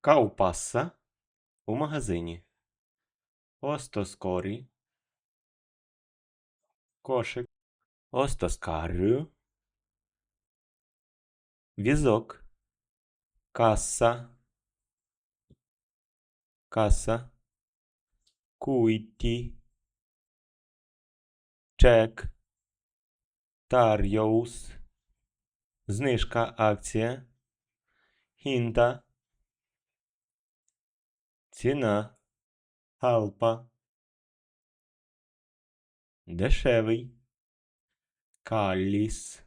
Каупасса у магазині. Остоскорі. Кошик. Остоскарю. Візок. Каса. Каса. Куйті. Чек. Тарйоус. Знижка акція. Хінта. Ціна. Халпа. Дешевий. Калліс.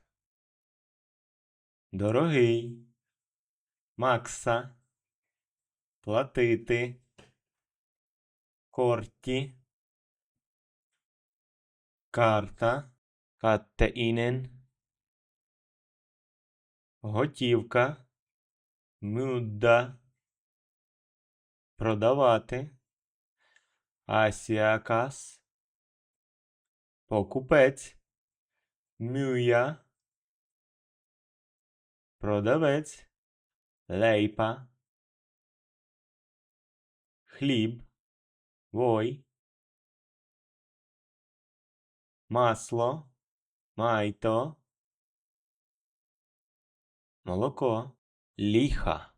Дорогий. Макса. Платити. Корті. Карта. Каттеінен. Готівка. Мюдда. Продавати. Асіакас. Покупець. Мюя. Продавець. Лейпа. Хліб. Вой. Масло. Майто. Молоко. Ліха.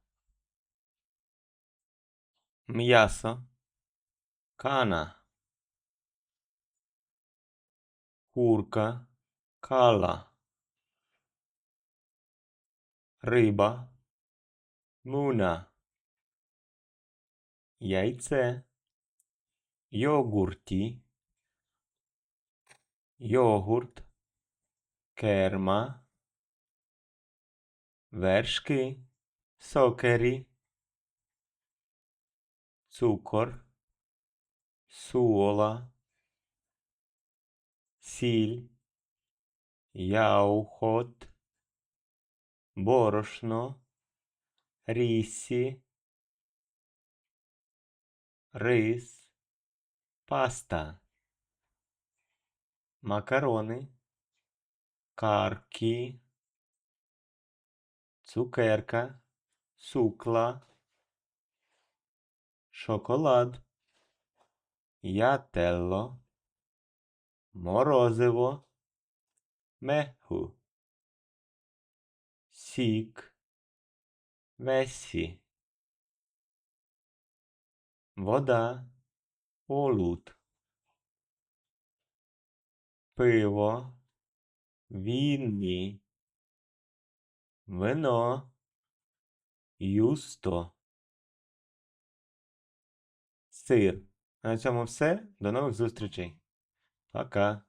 М'ясо. Кана. Курка. Кала. Риба. Муна. Яйце. Йогурті. Йогурт. Керма. Вершки. Сокері. Цукор. Суола. Сіль. Яухот. Борошно. Рісі. Рис. Паста. Макарони. Каркі. Цукерка. Сукла. Шоколад. Ятелло. Морозиво. Меху. Сік. Весі. Вода. Олут. Пиво. Вінні. Вино. Юсто. Сир. На цьому все. До нових зустрічей. Пока.